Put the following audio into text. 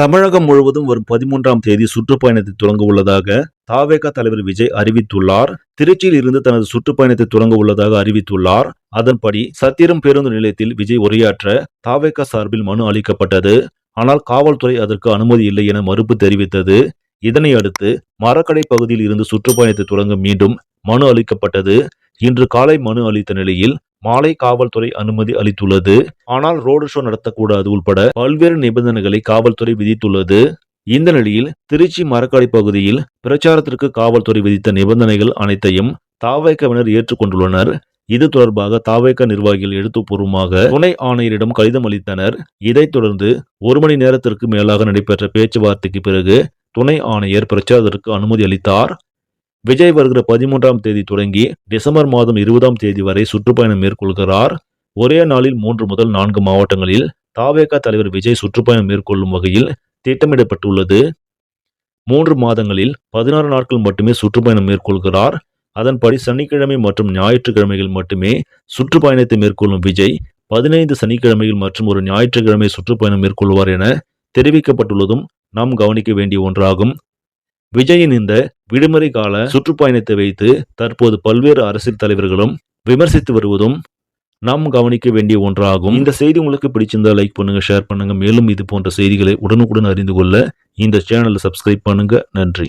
தமிழகம் முழுவதும் வரும் பதிமூன்றாம் தேதி சுற்றுப்பயணத்தை தொடங்க உள்ளதாக தாவேக தலைவர் விஜய் அறிவித்துள்ளார். திருச்சியில் இருந்து தனது சுற்றுப்பயணத்தை தொடங்க உள்ளதாக அறிவித்துள்ளார். அதன்படி சத்திரம் பேருந்து நிலையத்தில் விஜய் உரையாற்ற தாவேக சார்பில் மனு அளிக்கப்பட்டது. ஆனால் காவல்துறை அதற்கு அனுமதி இல்லை என மறுப்பு தெரிவித்தது. இதனை அடுத்து மரக்கடை பகுதியில் இருந்து சுற்றுப்பயணத்தை தொடங்க மீண்டும் மனு அளிக்கப்பட்டது. இன்று காலை மனு அளித்த நிலையில் மாலை காவல்துறை அனுமதி அளித்துள்ளது. ஆனால் ரோடு ஷோ நடத்தக்கூடாது உள்பட பல்வேறு நிபந்தனைகளை காவல்துறை விதித்துள்ளது. இந்த நிலையில் திருச்சி மரக்காடி பகுதியில் பிரச்சாரத்திற்கு காவல்துறை விதித்த நிபந்தனைகள் அனைத்தையும் தாவேக்கவினர் ஏற்றுக்கொண்டுள்ளனர். இது தொடர்பாக தாவேக்க நிர்வாகிகள் எழுத்துப்பூர்வமாக துணை ஆணையரிடம் கடிதம் அளித்தனர். இதைத் தொடர்ந்து ஒரு மணி நேரத்திற்கு மேலாக நடைபெற்ற பேச்சுவார்த்தைக்கு பிறகு துணை ஆணையர் பிரச்சாரத்திற்கு அனுமதி அளித்தார். விஜய் வருகிற பதிமூன்றாம் தேதி தொடங்கி டிசம்பர் மாதம் இருபதாம் தேதி வரை சுற்றுப்பயணம் மேற்கொள்கிறார். ஒரே நாளில் மூன்று முதல் நான்கு மாவட்டங்களில் தாவேகா தலைவர் விஜய் சுற்றுப்பயணம் மேற்கொள்ளும் வகையில் திட்டமிடப்பட்டுள்ளது. மூன்று மாதங்களில் பதினாறு நாட்கள் மட்டுமே சுற்றுப்பயணம் மேற்கொள்கிறார். அதன்படி சனிக்கிழமை மற்றும் ஞாயிற்றுக்கிழமைகள் மட்டுமே சுற்றுப்பயணத்தை மேற்கொள்ளும் விஜய் பதினைந்து சனிக்கிழமைகள் மற்றும் ஒரு ஞாயிற்றுக்கிழமை சுற்றுப்பயணம் மேற்கொள்வார் என தெரிவிக்கப்பட்டுள்ளதும் நாம் கவனிக்க வேண்டிய ஒன்றாகும். விஜயின் இந்த விடுமுறை கால சுற்றுப்பயணத்தை வைத்து தற்போது பல்வேறு அரசியல் தலைவர்களும் விமர்சித்து வருவதும் நாம் கவனிக்க வேண்டிய ஒன்றாகும். இந்த செய்தி உங்களுக்கு பிடிச்சிருந்தா லைக் பண்ணுங்க ஷேர் பண்ணுங்க. மேலும் இது போன்ற செய்திகளை உடனுக்குடன் அறிந்து கொள்ள இந்த சேனலை சப்ஸ்கிரைப் பண்ணுங்க. நன்றி.